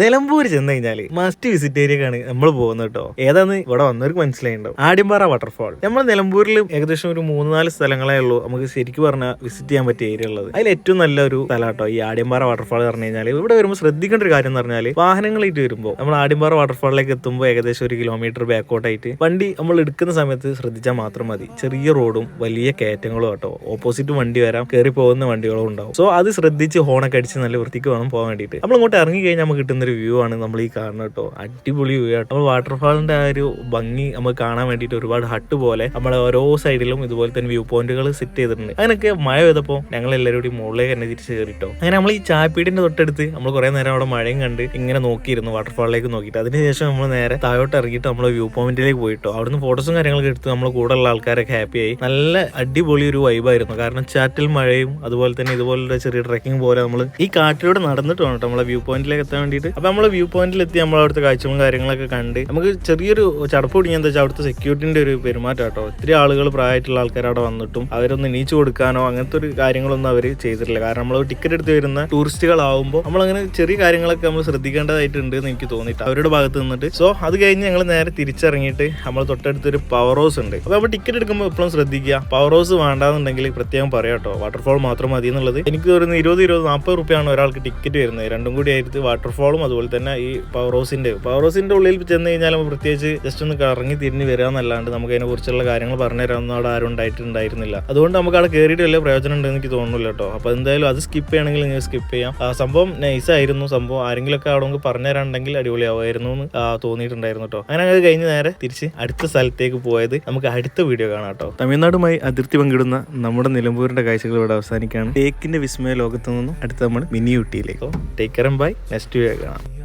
നിലമ്പൂർ ചെന്ന് കഴിഞ്ഞാൽ must visit ഏരിയക്കാണ് നമ്മൾ പോകുന്നത് കേട്ടോ ഏതാന്ന് ഇവിടെ വന്നവർക്ക് മനസ്സിലായിണ്ടാവും. ആടിമ്പാറ വാട്ടർഫാൾ നമ്മൾ നിലമ്പൂരിൽ ഏകദേശം ഒരു മൂന്ന് നാല് സ്ഥലങ്ങളേ ഉള്ളൂ. നമുക്ക് ശരിക്കും പറഞ്ഞാൽ വിസിറ്റ് ചെയ്യാൻ പറ്റിയ ഏരിയ ഉള്ളത്. അതിൽ ഏറ്റവും നല്ലൊരു സ്ഥലം കേട്ടോ ഈ ആടിമ്പാറ വാട്ടർഫാൾ പറഞ്ഞു കഴിഞ്ഞാൽ ഇവിടെ വരുമ്പോൾ ശ്രദ്ധിക്കേണ്ട ഒരു കാര്യം എന്ന് പറഞ്ഞാൽ വാഹനങ്ങളായിട്ട് വരുമ്പോൾ നമ്മൾ ആടിമ്പാറ വാട്ടർഫാളിലേക്ക് എത്തുമ്പോൾ ഏകദേശം ഒരു കിലോമീറ്റർ ബാക്കോട്ടായിട്ട് വണ്ടി നമ്മൾ എടുക്കുന്ന സമയത്ത് ശ്രദ്ധിച്ചാൽ മാത്രം മതി. ചെറിയ റോഡും വലിയ കയറ്റങ്ങളും കേട്ടോ ഓപ്പോസിറ്റ് വണ്ടി വരാം. കയറി പോകുന്ന വണ്ടികളും ഉണ്ടാവും. സോ അത് ശ്രദ്ധിച്ച് ഹോണൊക്കെ അടിച്ച് നല്ല വൃത്തിക്ക് വേണം പോകാൻ വേണ്ടിയിട്ട്. നമ്മൾ ഇങ്ങോട്ട് ഇറങ്ങി കഴിഞ്ഞാൽ നമുക്ക് കിട്ടുന്ന ഒരു വ്യൂ ആണ് നമ്മൾ ഈ കാണുന്നത് കേട്ടോ. അടിപൊളി വ്യൂ നമ്മൾ വാട്ടർഫാളിന്റെ ആ ഒരു ഭംഗി നമുക്ക് കാണാൻ വേണ്ടിയിട്ട് ഒരുപാട് ഹട്ട് പോലെ നമ്മളെ ഓരോ സൈഡിലും ഇതുപോലെ തന്നെ വ്യൂ പോയിന്റുകൾ സെറ്റ് ചെയ്തിട്ടുണ്ട്. അതിനൊക്കെ മഴ പെയ്തപ്പോൾ ഞങ്ങൾ എല്ലാവരും കൂടി മുകളിലേക്ക് തന്നെ തിരിച്ച് കയറിട്ടോ അങ്ങനെ നമ്മൾ ഈ ചായപ്പീടിന്റെ തൊട്ടടുത്ത് നമ്മൾ കുറെ നേരം അവിടെ മഴയും കണ്ട് ഇങ്ങനെ നോക്കിയിരുന്നു വാട്ടർഫാളിലേക്ക് നോക്കിയിട്ട്. അതിനുശേഷം നമ്മൾ നേരെ താഴോട്ട് ഇറങ്ങിയിട്ട് നമ്മൾ വ്യൂ പോയിന്റിലേക്ക് പോയിട്ടോ. അവിടുന്ന് ഫോട്ടോസും കാര്യങ്ങളൊക്കെ എടുത്ത് നമ്മൾ കൂടെ ആൾക്കാരൊക്കെ ഹാപ്പിയായി നല്ല അടിപൊളി ഒരു വൈബായിരുന്നു കാരണം ചാറ്റിൽ മഴയും അതുപോലെ തന്നെ ഇതുപോലെ ചെറിയ ട്രക്കിംഗ് പോലെ നമ്മൾ ഈ കാട്ടിലൂടെ നടന്നിട്ട് വേണം കേട്ടോ നമ്മളെ വ്യൂ പോയിന്റിലേക്ക് എത്താൻ വേണ്ടിയിട്ട്. അപ്പൊ നമ്മൾ വ്യൂ പോയിന്റിൽ എത്തി നമ്മൾ അവിടുത്തെ കാഴ്ചകളും കാര്യങ്ങളൊക്കെ കണ്ട് നമുക്ക് ചെറിയൊരു ചടപ്പ് പിടിക്കാൻ എന്താ വെച്ചാൽ അവിടുത്തെ സെക്യൂരിറ്റിന്റെ ഒരു പെരുമാറ്റം കേട്ടോ. ഒത്തിരി ആളുകൾ പ്രായമായിട്ടുള്ള ആൾക്കാർ അവിടെ വന്നിട്ടും അവരൊന്ന് നീച്ചു കൊടുക്കാനോ അങ്ങനത്തെ ഒരു കാര്യങ്ങളൊന്നും അവർ ചെയ്തിട്ടില്ല. കാരണം നമ്മൾ ടിക്കറ്റ് എടുത്ത് വരുന്ന ടൂറിസ്റ്റുകളാവുമ്പോൾ നമ്മളങ്ങനെ ചെറിയ കാര്യങ്ങളൊക്കെ നമ്മൾ ശ്രദ്ധിക്കേണ്ടതായിട്ടുണ്ട് എന്ന് എനിക്ക് തോന്നിയിട്ട്. അവരുടെ ഭാഗത്ത് നിന്നിട്ട്. സോ അത് കഴിഞ്ഞ് ഞങ്ങൾ നേരെ തിരിച്ചിറങ്ങിയിട്ട് നമ്മൾ തൊട്ടടുത്തൊരു പവർ ഹൗസ് ഉണ്ട്. അപ്പോൾ നമ്മൾ ടിക്കറ്റ് എടുക്കുമ്പോൾ എപ്പോഴും ശ്രദ്ധിക്കുക. പവർ ഹൗസ് വേണ്ടാന്നുണ്ടെങ്കിൽ പ്രത്യേകം പറയാം കേട്ടോ. വാട്ടർഫോൾ മാത്രം മതി എന്നുള്ളത് എനിക്ക് തോന്നുന്നു ഇരുപത് ഇരുപത് നാൽപ്പത് റുപ്യാണ് ഒരാൾക്ക് ടിക്കറ്റ് വരുന്നത്. രണ്ടും കൂടി ആയിട്ട് വാട്ടർഫോളും അതുപോലെ തന്നെ ഈ പവർ ഹൗസിന്റെ പവർ ഹൗസിന്റെ ഉള്ളിൽ ചെന്ന് കഴിഞ്ഞാൽ നമ്മൾ പ്രത്യേകിച്ച് ജസ്റ്റ് ഒന്ന് കറങ്ങി തിരിഞ്ഞ് വരിക എന്നല്ലാണ്ട് നമുക്ക് അതിനെ കുറിച്ചുള്ള കാര്യങ്ങൾ പറഞ്ഞു തരാനൊന്നും അവിടെ ആരും ഉണ്ടായിട്ടുണ്ടായിരുന്നില്ല. അതുകൊണ്ട് നമുക്ക് അവിടെ കയറിയിട്ട് വലിയ പ്രയോജനം ഉണ്ടെന്ന് എനിക്ക് തോന്നുന്നില്ല കേട്ടോ. അപ്പോൾ എന്തായാലും അത് സ്കിപ്പ് ചെയ്യണമെങ്കിൽ നിങ്ങൾ സ്കിപ്പ് ചെയ്യാം. ആ, സംഭവം നൈസായിരുന്നു സംഭവം ആരെങ്കിലുമൊക്കെ അവിടെ നമുക്ക് പറഞ്ഞു തരാനുണ്ടെങ്കിൽ അടിപൊളിയാവുമായിരുന്നു എന്ന് തോന്നിയിട്ടുണ്ടായിരുന്നു കേട്ടോ. അങ്ങനെ അത് കഴിഞ്ഞ് നേരെ തിരിച്ച് അടുത്ത സ്ഥലത്തേക്ക് പോയത് നമുക്ക് അടുത്ത വീഡിയോ കാണാം കേട്ടോ. തമിഴ്നാടുമായി അതിർത്തി പങ്കിടുന്ന നമ്മുടെ നിലമ്പൂരിന്റെ കാഴ്ചകൾ ഇവിടെ അവസാനിക്കുകയാണ്. ടേക്കിന്റെ വിസ്മയ ലോകത്ത് നിന്നും അടുത്ത നമ്മൾ mini ഊട്ടിയിലേക്ക് take care bye next video കാണാം. time.